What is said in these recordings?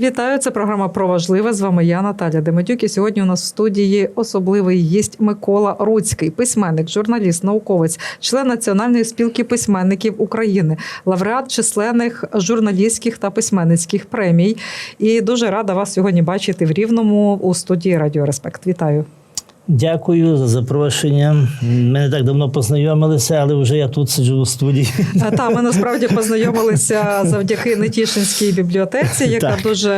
Вітаю, це програма про важливе. З вами я, Наталя Демедюк. І сьогодні у нас в студії особливий гість Микола Руцький, письменник, журналіст, науковець, член Національної спілки письменників України, лауреат численних журналістських та письменницьких премій. І дуже рада вас сьогодні бачити в Рівному у студії Радіо Респект. Вітаю. Дякую за запрошення. Ми не так давно познайомилися, але вже я тут сиджу у студії. Та ми насправді познайомилися завдяки Нетішинській бібліотеці, яка Так. дуже.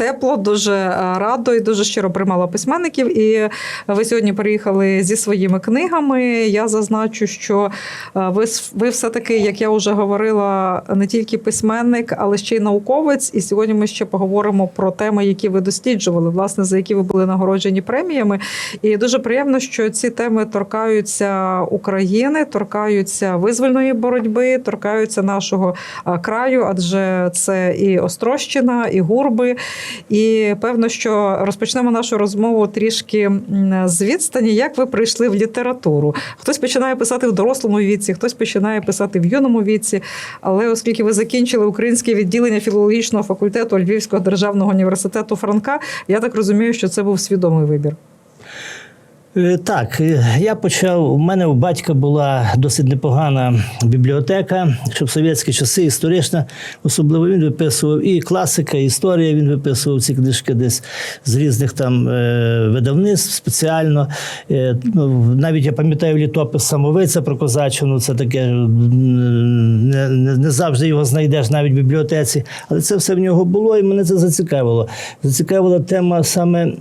Е, Тепло, дуже е, радо і дуже щиро приймала письменників. І ви сьогодні приїхали зі своїми книгами. Я зазначу, що е, ви, ви все-таки, як я вже говорила, не тільки письменник, але ще й науковець. І сьогодні ми ще поговоримо про теми, які ви досліджували, власне, за які ви були нагороджені преміями. І дуже приємно, що ці теми торкаються України, торкаються визвольної боротьби, торкаються нашого краю, адже це і Острощина, і Гурби. І певно, що розпочнемо нашу розмову трішки з відстані. Як ви прийшли в літературу? Хтось починає писати в дорослому віці, хтось починає писати в юному віці. Але оскільки ви закінчили українське відділення філологічного факультету Львівського державного університету Франка, я так розумію, що це був свідомий вибір. Е, Так, е, я почав. У мене у батька була досить непогана бібліотека, що в совєтські часи історична, особливо він виписував і класика, і історія. Він виписував ці книжки десь з різних там е, видавництв спеціально. Ну, навіть я пам'ятаю літопис самовиця про козаччину. Це таке не, не, завжди його знайдеш навіть в бібліотеці. Але це все в нього було, і мене це зацікавило. Зацікавила тема саме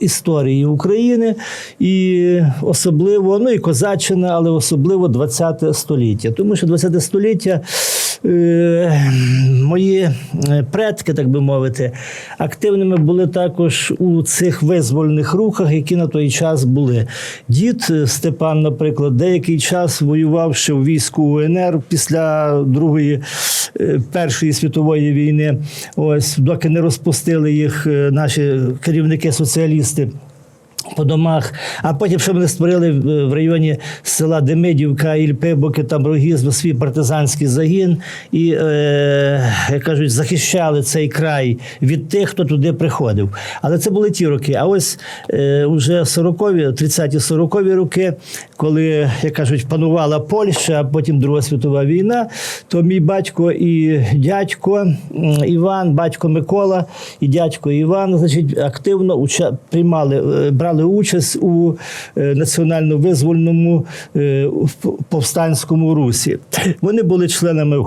історії України і особливо, ну і Козаччина, але особливо 20 століття. Тому що 20 століття. е, Мої е, предки, так би мовити, активними були також у цих визвольних рухах, які на той час були. Дід е, Степан, наприклад, деякий час воював ще в війську УНР після Другої е, Першої світової війни. Ось доки не розпустили їх наші керівники-соціалісти. По домах, а потім ще вони створили в районі села Демидівка, Ільпибоки, там Рогізно свій партизанський загін і, е, як кажуть, захищали цей край від тих, хто туди приходив. Але це були ті роки. А ось е, уже 40-ві, 30-ті 40-ві роки, коли, як кажуть, панувала Польща, а потім Друга світова війна, то мій батько і дядько Іван, батько Микола і дядько Іван, значить, активно приймали, е, брали участь у е, національно-визвольному е, повстанському русі. Вони були членами.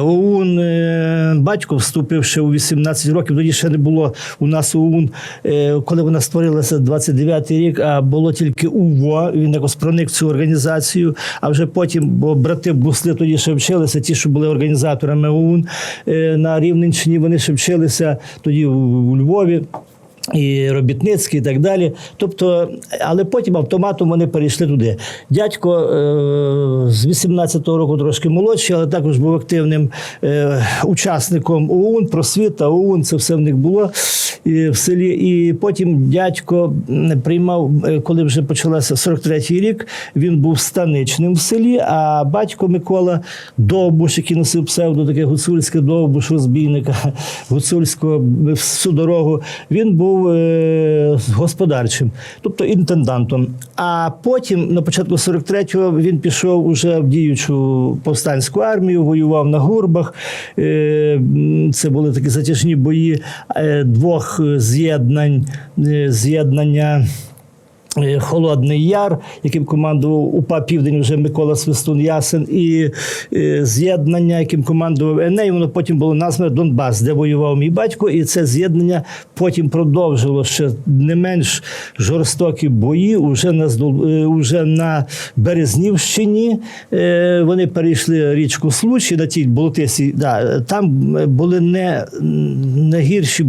ОУН е, батько вступив ще у 18 років. Тоді ще не було у нас ОУН, коли вона створилася 29-й рік, а було тільки УВО. Він якось проник в цю організацію. А вже потім, бо брати Бусли тоді ще вчилися, ті, що були організаторами ОУН на Рівненщині, вони ще вчилися тоді у Львові. І робітницький, і так далі. Тобто, але потім автоматом вони перейшли туди. Дядько е, з 18-го року трошки молодший, але також був активним е, учасником ОУН, просвіта, ОУН, це все в них було і в селі. І потім дядько приймав, е, коли вже почалося 43-й рік, він був станичним в селі, а батько Микола Довбуш, який носив псевдо, таке гуцульське Довбуш, розбійника гуцульського всю дорогу, він був е, господарчим, тобто інтендантом. А потім, на початку 43-го, він пішов уже в діючу повстанську армію, воював на гурбах. Е, Це були такі затяжні бої е, двох з'єднань, з'єднання. Е, Холодний Яр, яким командував УПА Південь вже Микола Свистун Ясен, і е, з'єднання, яким командував Еней, воно потім було назване Донбас, де воював мій батько. І це з'єднання потім продовжило ще не менш жорстокі бої уже на, е, уже на Березнівщині. Вони перейшли річку Случі на тій болотисі. Да, там були не, не гірші,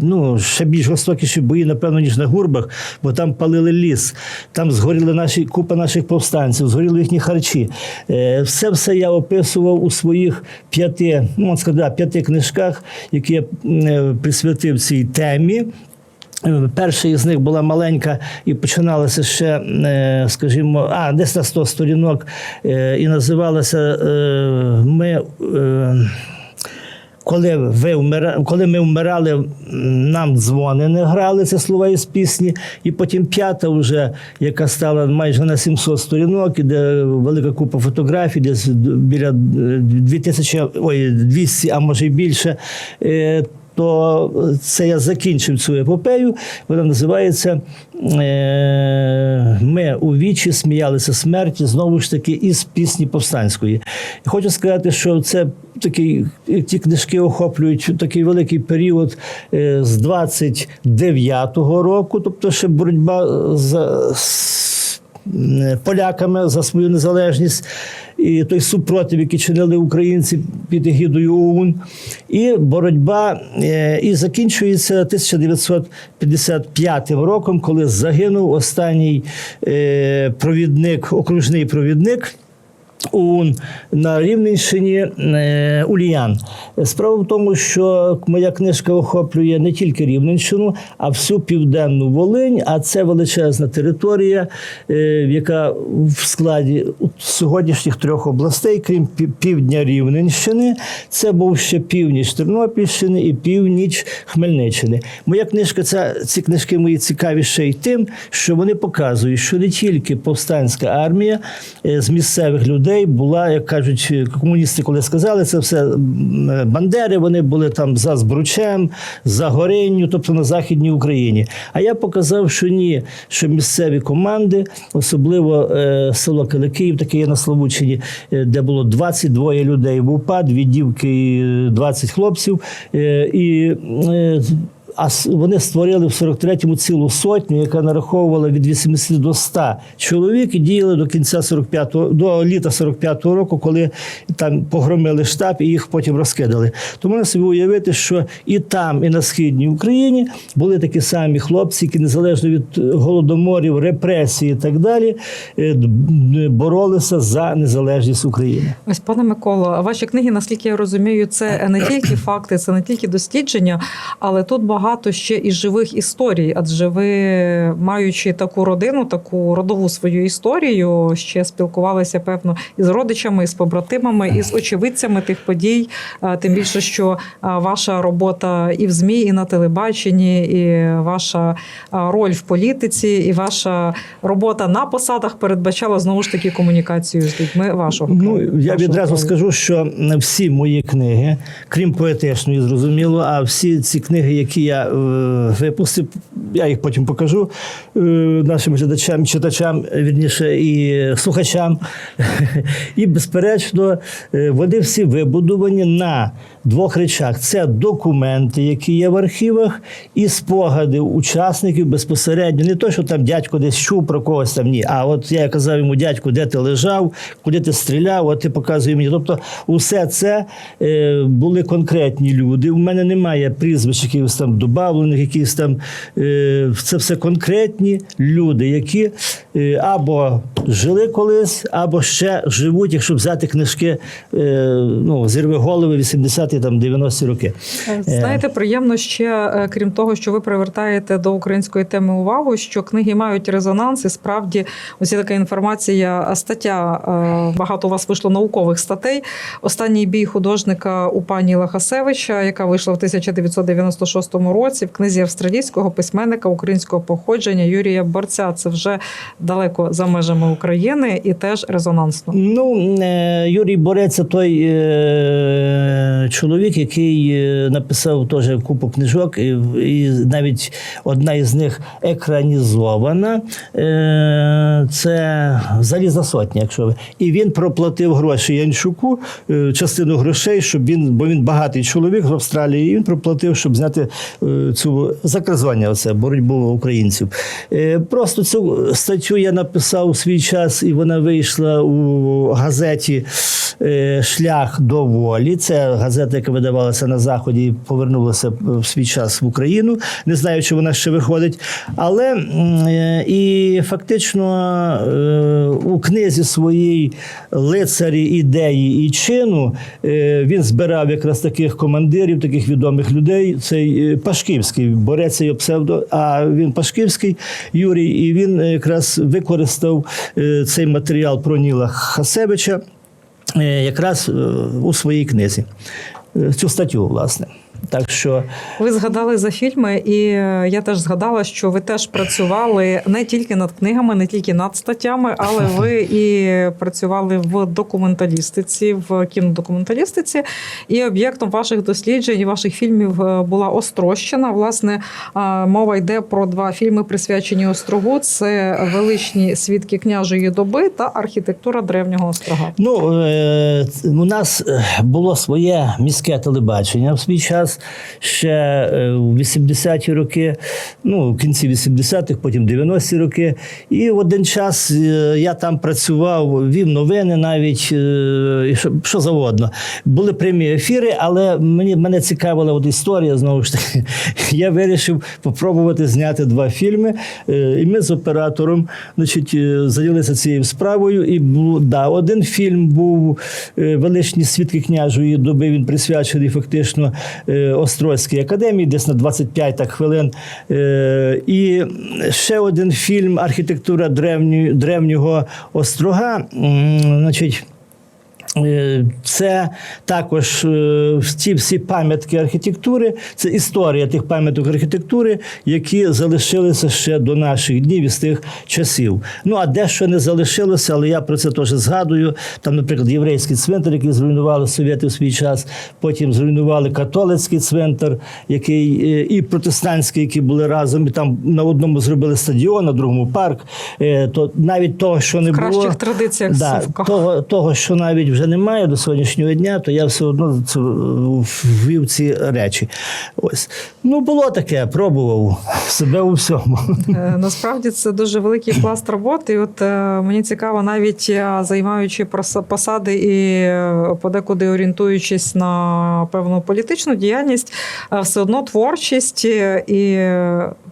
ну, ще більш жорстокіші бої, напевно, ніж на гурбах, бо там палили ліс, там згоріли наші купа наших повстанців, згоріли їхні харчі. Е, Все все я описував у своїх п'яти, ну, можна сказати, да, п'яти книжках, які я е, присвятив цій темі. Е, Перша із них була маленька і починалася ще, скажімо, а десь на 100 сторінок, і називалася Ми. Е, коли, ви вмира... коли ми вмирали, нам дзвони не грали, це слова із пісні. І потім п'ята, вже, яка стала майже на 700 сторінок, іде велика купа фотографій, десь біля е, 2000, ой, 200, а може й більше. Е, то це я закінчив цю епопею. Вона називається е, Ми у вічі сміялися смерті знову ж таки із пісні повстанської. І хочу сказати, що це такий, ті книжки охоплюють такий великий період е, з 29-го року, тобто ще боротьба за е, поляками за свою незалежність. І той супротив, який чинили українці під егідою ОУН, і боротьба е, і закінчується 1955 роком, коли загинув останній е, провідник, окружний провідник. ОУН на Рівненщині е, Ульян. Справа в тому, що моя книжка охоплює не тільки Рівненщину, а всю південну Волинь, а це величезна територія, е, яка в складі сьогоднішніх трьох областей, крім півдня Рівненщини, це був ще північ Тернопільщини і північ Хмельниччини. Моя книжка, ця, ці книжки мої цікаві ще й тим, що вони показують, що не тільки повстанська армія е, з місцевих людей була, як кажуть комуністи, коли сказали, це все бандери, вони були там за Збручем, за Горинню, тобто на Західній Україні. А я показав, що ні, що місцеві команди, особливо е, село Киликиїв, таке є на Славутчині, е, де було 22 людей в УПА, дві дівки, і 20 хлопців. Е, і е, а вони створили в 43-му цілу сотню, яка нараховувала від 80 до 100 чоловік і діяли до кінця 45-го, до літа 45-го року, коли там погромили штаб і їх потім розкидали. То можна собі уявити, що і там, і на східній Україні були такі самі хлопці, які незалежно від голодоморів, репресій і так далі, е, боролися за незалежність України. Ось, пане Миколо, ваші книги, наскільки я розумію, це не тільки факти, це не тільки дослідження, але тут багато ще і живих історій. Адже ви, маючи таку родину, таку родову свою історію, ще спілкувалися певно із родичами, із побратимами, із очевидцями тих подій. Тим більше, що ваша робота і в ЗМІ, і на телебаченні, і ваша роль в політиці, і ваша робота на посадах передбачала знову ж таки комунікацію з людьми вашого Ну, я вашого відразу краю. скажу, що всі мої книги, крім поетичної, зрозуміло, а всі ці книги, які я е, випустив, я їх потім покажу е, нашим глядачам, читачам, вірніше, і слухачам. І, безперечно, е, вони всі вибудовані на двох речах: це документи, які є в архівах, і спогади учасників безпосередньо. Не то, що там дядько десь чув про когось там, ні. А от я казав йому, дядько, де ти лежав, куди ти стріляв, от ти показує мені. Тобто, усе це е, були конкретні люди. У мене немає прізвищ якихось там добавлених, якісь там е, це все конкретні люди, які е, або жили колись, або ще живуть, якщо взяти книжки е, ну, зірви голови 80-ті там 90-ті роки. Е, Знаєте, приємно ще, е, крім того, що ви привертаєте до української теми увагу, що книги мають резонанс, і справді ось така інформація, е, стаття е, багато у вас вийшло наукових статей. Останній бій художника у пані Лахасевича, яка вийшла в 1996 році в книзі австралійського письменника українського походження Юрія Борця. Це вже далеко за межами України і теж резонансно. Ну, е, Юрій Борець той е, чоловік, який е, написав теж купу книжок, і, і навіть одна із них екранізована. Е, це Залізна сотня, якщо ви. І він проплатив гроші Янчуку, е, частину грошей, щоб він, бо він багатий чоловік в Австралії, і він проплатив, щоб зняти цю заказування, оце, боротьбу українців. Просто цю статтю я написав у свій час, і вона вийшла у газеті Шлях до волі. Це газета, яка видавалася на Заході повернулася в свій час в Україну. Не знаю, чи вона ще виходить. Але е, і фактично е, у книзі своїй лицарі ідеї і чину е, він збирав якраз таких командирів, таких відомих людей. Цей Пашківський, борець його псевдо, а він Пашківський Юрій, і він якраз використав цей матеріал про Ніла Хасевича якраз е, у своїй книзі. е, цю статтю, власне. Так що Ви згадали за фільми, і е, я теж згадала, що ви теж працювали не тільки над книгами, не тільки над статтями, але ви і працювали в документалістиці, в кінодокументалістиці. І об'єктом ваших досліджень і ваших фільмів е, була Острощина. Власне, е, мова йде про два фільми, присвячені острогу: це величні свідки княжої доби та архітектура древнього острога. Ну, у нас було своє міське телебачення в свій час, ще е, у 80-ті роки, ну, в кінці 80-х, потім 90-ті роки. І в один час е, я там працював, вів новини навіть, е, що, що завгодно. Були прямі ефіри, але мені, мене цікавила от історія, знову ж таки. Я вирішив попробувати зняти два фільми. І ми з оператором значить, зайнялися цією справою. І да, один фільм був Величні свідки княжої доби. Він присвячений фактично Острозькій академії, десь на 25 так, хвилин. Е, І ще один фільм Архітектура древнього острога. Значить, Е, Це також е, ці всі пам'ятки архітектури, це історія тих пам'яток архітектури, які залишилися ще до наших днів із тих часів. Ну а дещо не залишилося, але я про це теж згадую. Там, наприклад, єврейський цвинтар, який зруйнували совєти в свій час, потім зруйнували католицький цвинтар, який е, і протестантський, які були разом. І там на одному зробили стадіон, на другому парк. Е, То навіть того, що не В було кращих традиціях да, того, того, що навіть вже немає до сьогоднішнього дня, то я все одно ввів ці речі. Ось. Ну, було таке, пробував себе у всьому. Е, Насправді це дуже великий пласт роботи. От е, мені цікаво, навіть е, займаючи посади і подекуди орієнтуючись на певну політичну діяльність, все одно творчість і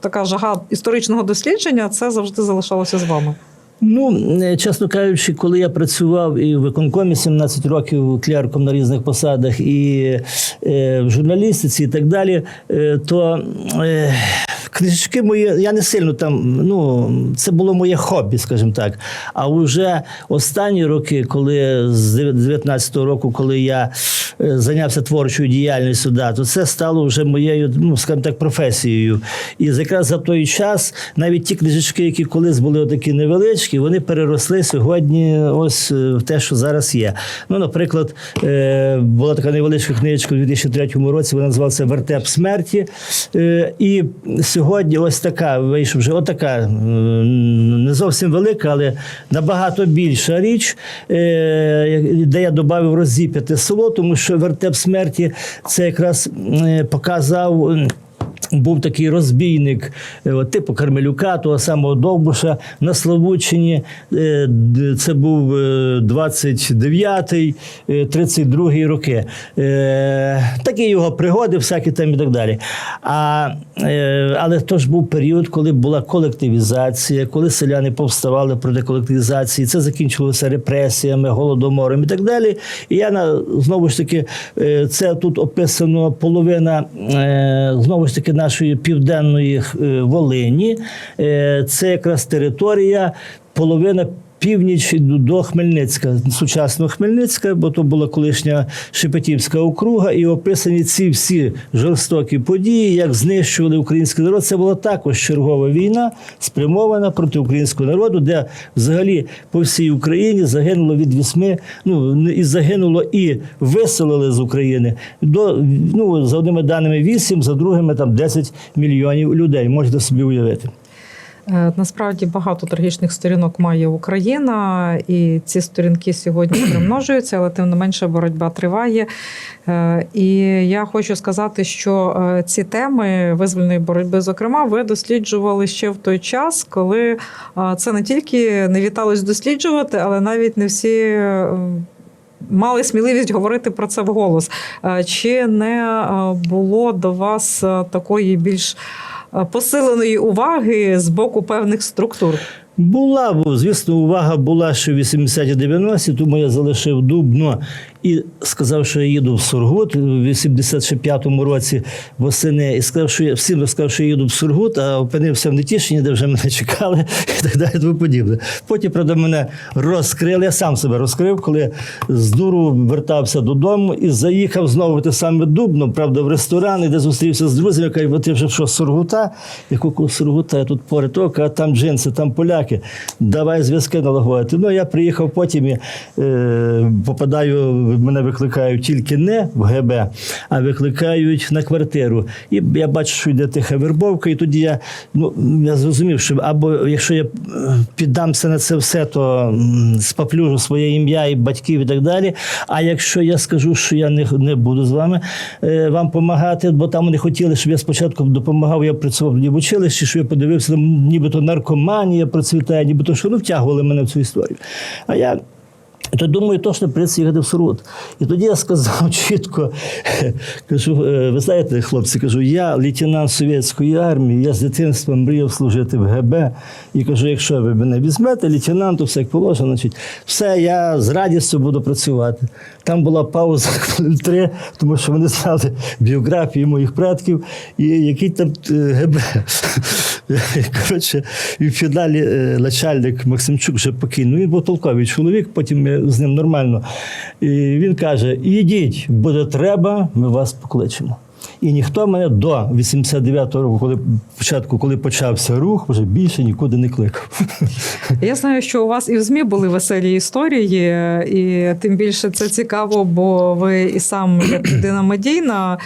така жага історичного дослідження це завжди залишалося з вами. Ну, е, чесно кажучи, коли я працював і в виконкомі 17 років клерком на різних посадах, і е, в журналістиці, і так далі, е, то книжки мої, я не сильно там, ну, це було моє хобі, скажімо так. А вже останні роки, коли з 19-го року, коли я е, зайнявся творчою діяльністю, да, то це стало вже моєю, ну, скажімо так, професією. І якраз за той час навіть ті книжечки, які колись були такі невеличкі, вони переросли сьогодні ось е, в те, що зараз є. Ну, наприклад, е, була така невеличка книжечка у 2003 році, вона називалася Вертеп смерті. І сьогодні ось така вийшла вже отака, е, не зовсім велика, але набагато більша річ, е, де я додав розіп'яти село, тому що вертеп смерті це якраз е, показав. Був такий розбійник, е, типу Кармелюка, того самого Довбуша на Славутчині. Е, Це був е, 29-й, е, 32-й роки. Такі його пригоди, всякі там і так далі. А, але то ж був період, коли була колективізація, коли селяни повставали проти колективізації. Це закінчилося репресіями, голодомором і так далі. І я на знову ж таки, це тут описано половина знову ж таки нашої південної е, Волині. Е, Це якраз територія, половина. Північ до Хмельницька, сучасного Хмельницька, бо то була колишня Шепетівська округа, і описані ці всі жорстокі події, як знищували український народ. Це була також чергова війна, спрямована проти українського народу, де взагалі по всій Україні загинуло від вісьми, ну і загинуло і виселили з України до ну за одними даними 8, за другими там 10 мільйонів людей. Можете собі уявити. Е, Насправді багато трагічних сторінок має Україна, і ці сторінки сьогодні примножуються, але тим не менше боротьба триває. Е, І я хочу сказати, що е, ці теми визвольної боротьби, зокрема, ви досліджували ще в той час, коли це не тільки не віталось досліджувати, але навіть не всі. Мали сміливість говорити про це вголос. Чи не було до вас такої більш посиленої уваги з боку певних структур? Була, бо, звісно, увага була ще в 80-90-ті, тому я залишив Дубно і сказав, що я їду в Сургут в 85-му році восени, і сказав, що я всім розказав, що я їду в Сургут, а опинився в Нетішині, де вже мене чекали, і так далі, тому подібне. Потім, правда, мене розкрили, я сам себе розкрив, коли з дуру вертався додому і заїхав знову те саме Дубно, правда, в ресторан, де зустрівся з друзями, кажуть, «От ти вже що, Сургута? Якого Сургута, я тут поряд, «О, а там джинси, там поляки, давай зв'язки налагодити. Ну, я приїхав потім і е, попадаю, мене викликають тільки не в ГБ, а викликають на квартиру. І я бачу, що йде тиха вербовка, і тоді я, ну, я зрозумів, що або якщо я е, піддамся на це все, то споплюжу своє ім'я і батьків і так далі. А якщо я скажу, що я не, не буду з вами е, вам допомагати, бо там вони хотіли, щоб я спочатку допомагав, я працював в училищі, що я подивився, нібито наркоманія процвітає, нібито що ну, втягували мене в цю історію. А я то думаю, точно прийдеться їхати в Сургут. І тоді я сказав чітко, кажу, «Е, ви знаєте, хлопці, кажу, я лейтенант совєтської армії, я з дитинства мріяв служити в ГБ. І кажу, якщо ви мене візьмете, лейтенанту, все як положено, значить, все, я з радістю буду працювати. Там була пауза хвилин три, тому що вони знали біографії моїх предків, і який там е, ГБ. Коротше, і в фіналі е, начальник Максимчук вже покинув. Він був толковий чоловік, потім з ним нормально. І він каже: ідіть, буде треба, ми вас покличемо. І ніхто мене до 89-го року, коли початку, коли почався рух, вже більше нікуди не кликав. Я знаю, що у вас і в ЗМІ були веселі історії, і тим більше це цікаво, бо ви і сам як людина медійна.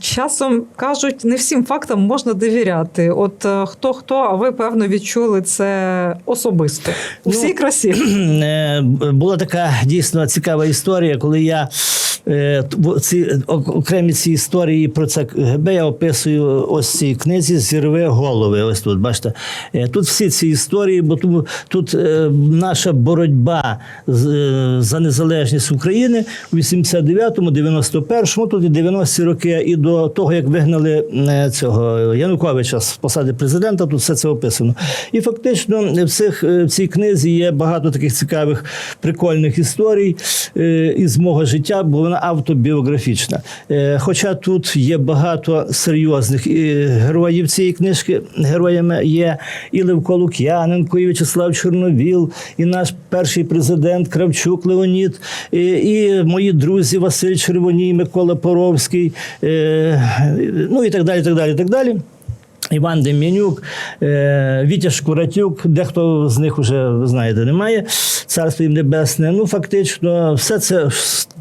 Часом кажуть, не всім фактам можна довіряти. От е, хто хто, а ви певно відчули це особисто у Ну, всій красі. Е, Була така дійсно цікава історія, коли я е, ці окремі ці історії про це ГБ я описую ось цій книзі Зірви голови. Ось тут, бачите. Тут всі ці історії, бо тому тут наша боротьба за незалежність України у 89-му, 91-му, тут і 90-ті роки, і до того, як вигнали е, цього Януковича з посади президента, тут все це описано. І фактично в, цих, е, в цій книзі є багато таких цікавих прикольних історій е, із мого життя, бо вона автобіографічна. Хоча тут є багато серйозних героїв цієї книжки, героями є і Левко Лук'яненко, і В'ячеслав Чорновіл, і наш перший президент Кравчук Леонід, і, і мої друзі Василь Червоній, Микола Поровський, ну і так далі. так далі, так далі. Іван Дем'янюк, е, Вітя Шкуратюк, дехто з них вже, ви знаєте, немає. Царство їм небесне. Ну, фактично, все це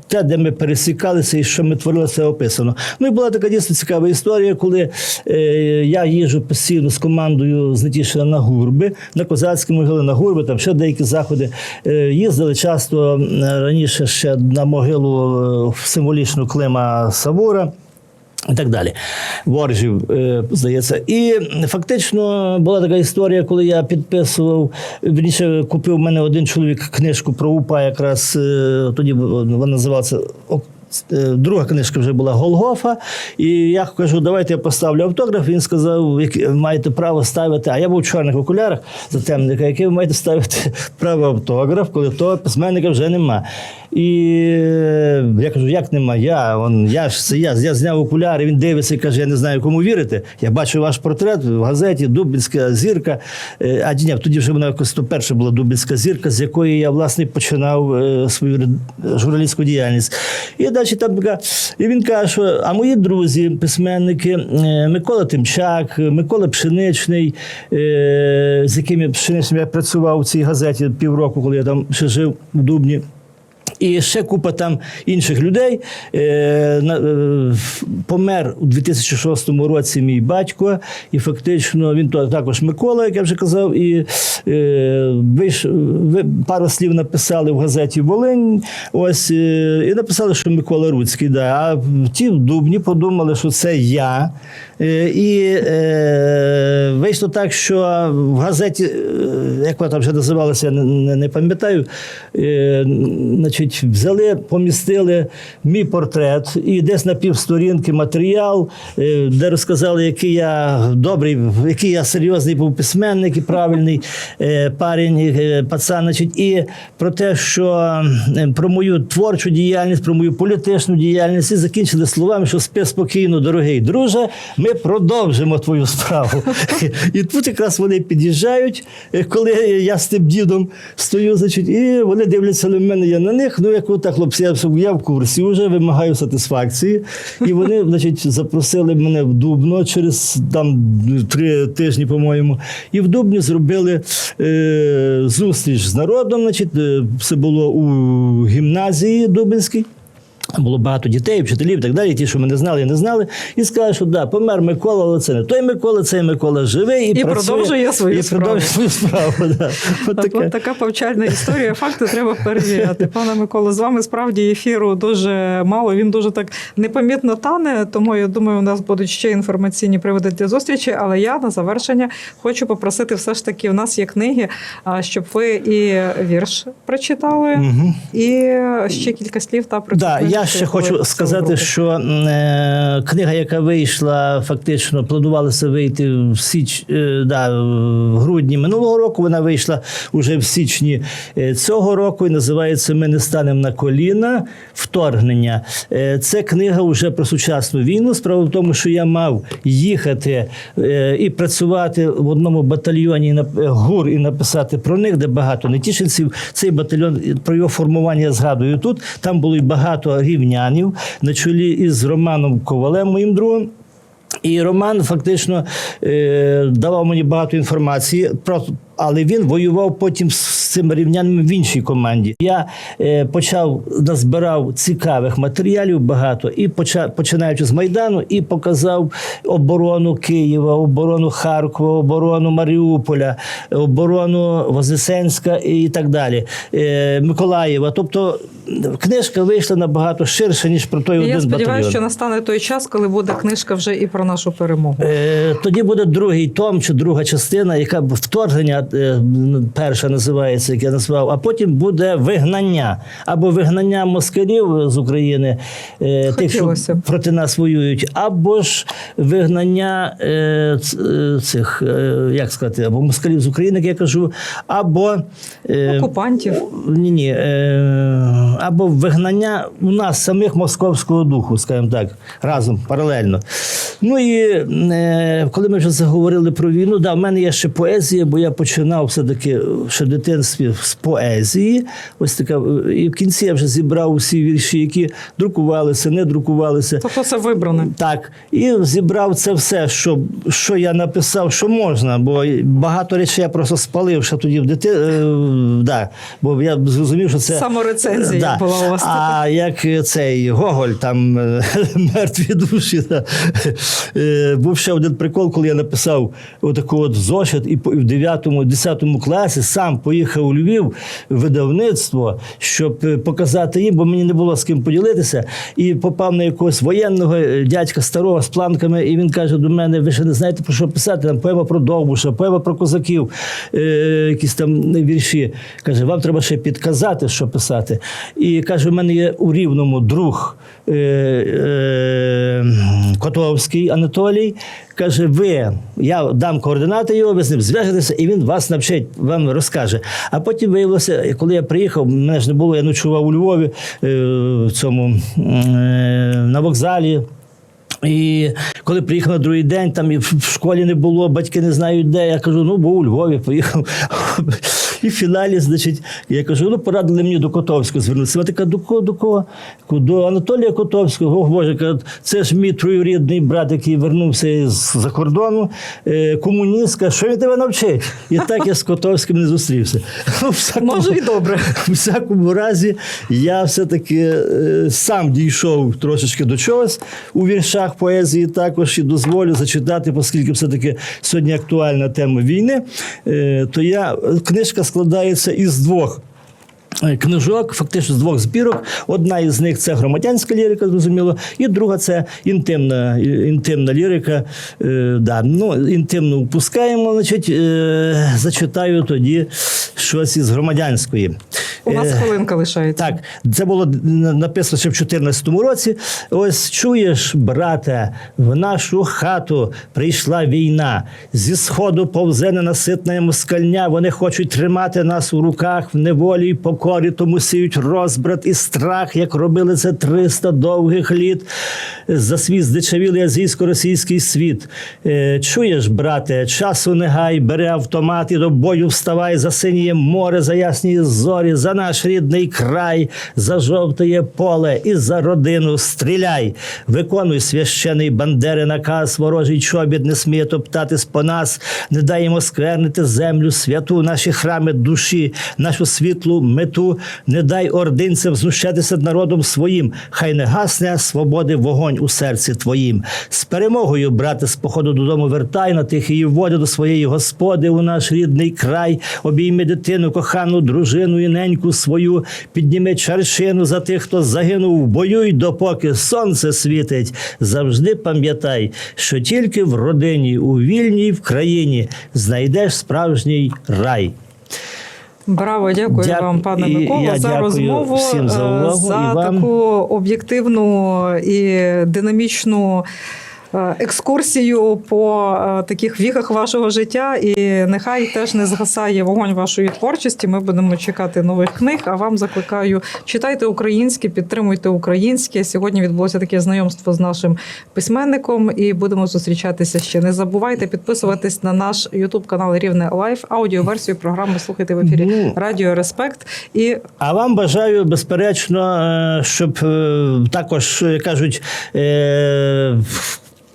те, де ми пересікалися і що ми творили, це описано. Ну і була така дійсно цікава історія, коли е, я їжджу постійно з командою з Нетішина на гурби, на козацькі могили, на гурби, там ще деякі заходи. Е, їздили часто раніше ще на могилу е, символічну Клима Савура і так далі. Воржів, е, здається. І фактично була така історія, коли я підписував, вірніше, купив в мене один чоловік книжку про УПА, якраз е, тоді вона називалася. «Ок- е, Друга книжка вже була Голгофа, і я кажу, давайте я поставлю автограф. Він сказав, «Яке- маєте право ставити. А я був в чорних окулярах затемника, яке ви маєте ставити право автограф, коли того письменника вже нема. І е, я кажу, як нема? Я, он, я ж це я, я зняв окуляри, він дивиться і каже, я не знаю, кому вірити. Я бачу ваш портрет в газеті Дубінська зірка. Е, А ні, тоді вже то перша була Дубінська зірка, з якої я власне починав е, свою журналістську діяльність. І далі там. І він каже, що а мої друзі, письменники, Микола Тимчак, Микола Пшеничний, з яким я Пшеничним я працював у цій газеті півроку, коли я там ще жив в Дубні. І ще купа там інших людей. Е, е, помер у 2006 році мій батько, і фактично він також Микола, як я вже казав, і е, ви пару слів написали в газеті Волинь. Ось і написали, що Микола Руцький. Да. А ті в Дубні подумали, що це я. І вийшло так, що в газеті, як вона там вже називалася, я не, пам'ятаю. Значить, значить, взяли, помістили мій портрет і десь на півсторінки матеріал, е, де розказали, який я добрий, який я серйозний був письменник і правильний е, парень, е, пацан. Значить, і про те, що про мою творчу діяльність, про мою політичну діяльність, і закінчили словами, що спи спокійно, дорогий друже, ми продовжимо твою справу. І тут якраз вони під'їжджають, коли я з тим дідом стою, значить, і вони дивляться на мене, я на них. Ну, яку та хлопці, я, в курсі вже вимагаю сатисфакції. І вони, значить, запросили мене в Дубно через там три тижні, по-моєму. І в Дубні зробили е, зустріч з народом. Значить, е, це було у гімназії Дубинській. Було багато дітей, вчителів і так далі. Ті, що мене знали і не знали, і сказали, що да, помер Микола, але це не той Микола, цей Микола живий і, І працює, продовжує свою і продовжує свою справу. Да. От Так, таке. от така повчальна історія. Факти треба перевіряти. Пане Миколо, з вами справді ефіру дуже мало. Він дуже так непомітно тане. Тому я думаю, у нас будуть ще інформаційні приводи для зустрічі. Але я на завершення хочу попросити, все ж таки, у нас є книги, щоб ви і вірш прочитали, Мгм. і ще кілька слів та про Да, я ще хочу сказати, що е, книга, яка вийшла, фактично планувалася вийти в січ, е, да, в грудні минулого року. Вона вийшла уже в січні е, цього року і називається Ми не станемо на коліна. Вторгнення. Е, це книга вже про сучасну війну. Справа в тому, що я мав їхати е, і працювати в одному батальйоні на гур і написати про них, де багато нетішинців. Цей батальйон про його формування я згадую тут. Там було і багато рівнянів на чолі із Романом Ковалем, моїм другом. І Роман фактично е, давав мені багато інформації, про, але він воював потім з цими рівнянами в іншій команді. Я е, почав назбирав цікавих матеріалів багато і почав, починаючи з Майдану, і показав оборону Києва, оборону Харкова, оборону Маріуполя, оборону Вознесенська і так далі, е, Миколаєва. Тобто книжка вийшла набагато ширше, ніж про той І один я сподіваюся, що настане той час, коли буде книжка вже і про нашу перемогу. Е, Тоді буде другий том чи друга частина, яка вторгнення перша називається, як я назвав, а потім буде вигнання або вигнання москалів з України, е, тих, що проти нас воюють, або ж вигнання е, е, цих, е, як сказати, або москалів з України, як я кажу, або е, Окупантів. ні, ні, е, або вигнання у нас самих московського духу, скажімо так, разом, паралельно. Ну і е, коли ми вже заговорили про війну, да, в мене є ще поезія, бо я починав все-таки ще в дитинстві з поезії. Ось така, і в кінці я вже зібрав усі вірші, які друкувалися, не друкувалися. Тобто це вибране. Так, і зібрав це все, що, що я написав, що можна, бо багато речей я просто спалив ще тоді в дити... е, да, бо я зрозумів, що це Саморецензія була у вас А як цей Гоголь, там е, мертві душі. Да. Е, Був ще один прикол, коли я написав отаку от зошит, і по- і в 9-10 класі сам поїхав у Львів видавництво, щоб е, показати їм, бо мені не було з ким поділитися. І попав на якогось воєнного е, дядька старого з планками, і він каже до мене: ви ще не знаєте про що писати? Там поема про Довбуша, поема про козаків, е, якісь там вірші. Каже, вам треба ще підказати, що писати. І каже, у мене є у рівному друг е, е, Котовський Анатолій. Каже, ви, я дам координати його, ви з ним зв'яжетеся, і він вас навчить, вам розкаже. А потім виявилося, коли я приїхав, мене ж не було, я ночував у Львові е, в цьому е, на вокзалі. І коли приїхав на другий день, там і в школі не було, батьки не знають де. Я кажу, ну був у Львові, поїхав. І в фіналі, значить, я кажу, ну порадили мені до Котовського звернутися. Вона така, до кого, до кого? До Анатолія Котовського, о Боже, це ж мій троюрідний брат, який вернувся з-за кордону, е, комуністка, що він тебе навчить? І так я з Котовським не зустрівся. У всякому- Може і добре. у всякому разі, я все-таки е, сам дійшов трошечки до чогось у віршах поезії також і дозволю зачитати, оскільки все-таки сьогодні актуальна тема війни. Е, то я книжка складається із двох. е, книжок, фактично з двох збірок. Одна із них це громадянська лірика, зрозуміло, і друга це інтимна, е, інтимна лірика. Е, да. ну, інтимну впускаємо, значить, е, зачитаю тоді щось із громадянської. У нас Е, хвилинка лишається. так, це було написано ще в 2014 році. Ось чуєш, брате, в нашу хату прийшла війна. Зі сходу повзе ненаситна москальня. Вони хочуть тримати нас у руках в неволі й покорі, тому сіють розбрат і страх, як робили це 300 довгих літ за свій здичавілий азійсько-російський світ. Е, Чуєш, брате, часу не гай, бери автомат і до бою вставай за синіє море, за ясні зорі, за наш рідний край, за жовтеє поле і за родину стріляй. Виконуй священий бандери наказ, ворожий чобіт не сміє топтатись по нас, не даємо сквернити землю святу, наші храми душі, нашу світлу мету, не дай ординцям знущатися народом своїм, хай не гасне свободи вогонь у серці твоїм. З перемогою, брате, з походу додому вертай на тихі води до своєї господи у наш рідний край, обійми дитину, кохану дружину і неньку свою, підніми чаршину за тих, хто загинув в бою, й допоки сонце світить. Завжди пам'ятай, що тільки в родині, у вільній в країні знайдеш справжній рай. Браво, дякую Дяку- вам, пане Микола, за розмову, всім за е, увагу, за і вам. таку об'єктивну і динамічну. Е, Екскурсію по е, таких віхах вашого життя, і нехай теж не згасає вогонь вашої творчості. Ми будемо чекати нових книг. А вам закликаю читайте українське, підтримуйте українське. Сьогодні відбулося таке знайомство з нашим письменником, і будемо зустрічатися ще. Не забувайте підписуватись на наш Ютуб канал Рівне Лайф. Аудіоверсію програми слухайте в ефірі. Радіо Респект. І А вам бажаю, безперечно, е, щоб також як кажуть.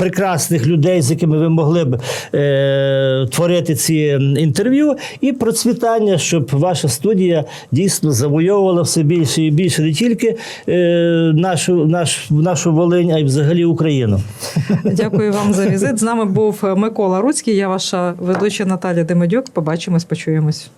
Е, Прекрасних людей, з якими ви могли б е, творити ці інтерв'ю, і процвітання, щоб ваша студія дійсно завойовувала все більше і більше не тільки е, нашу, наш, нашу Волинь, а й взагалі Україну. дякую вам за візит. З нами був Микола Руцький. Я ваша ведуча Наталя Демедюк. Побачимось, почуємось.